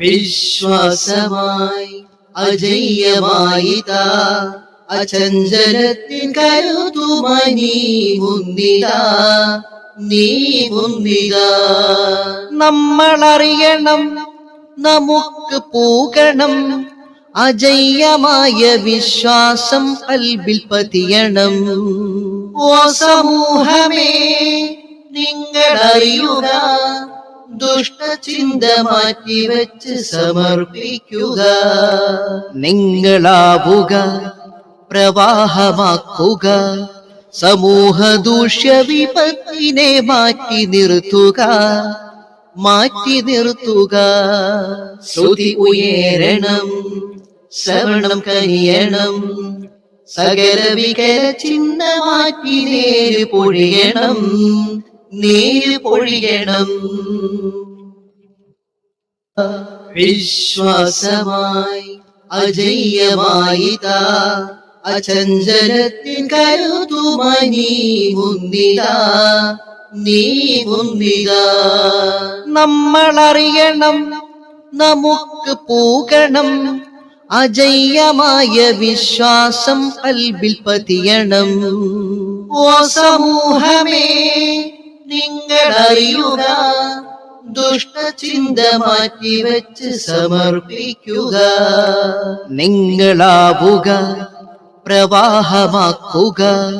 വിശ്വാസമായി അജയ്യമായി താ അചഞ്ചലത്തിൻ കരുതുമായി നീ മുന്നിതാ. നീ മുന്നിതാ. നമ്മളറിയണം നമുക്ക് പോകണം. അജയ്യമായ വിശ്വാസം കൽബിൽ പതിയണം. ഓ സമൂഹമേ നിങ്ങളറിയുക. ദുഷ്ടചിന്ത മാറ്റിവെച്ച് സമർപ്പിക്കുക. നിങ്ങളാവുക പ്രവാഹമാക്കുക. സമൂഹ ദൂഷ്യ വിപത്തിനെ മാറ്റി നിർത്തുക. മാറ്റി നിർത്തുക. ശ്രുതി ഉയരണം ശ്രവണം കഴിയണം. സകല വികല ചിന്ത മാറ്റി നേര് പൊഴിയണം. നേര് പൊഴിയണം വിശ്വാസമായി അജയ്യമായി താ അചഞ്ചലത്തിൻ കരുതുമനി നീ മുന്നിതാ നീ മുന്നിതാ നമ്മളറിയണം നമുക്ക് പൂകണം അജയ്യമായ വിശ്വാസം അൽബിൽ പതിയണം. ഓ സമൂഹമേ നിങ്ങളറിയുക. ദുഷ്ടചിന്ത മാറ്റിവെച്ച് സമർപ്പിക്കുക. നിങ്ങളാവുക. പ്രവാഹമാക്കുക.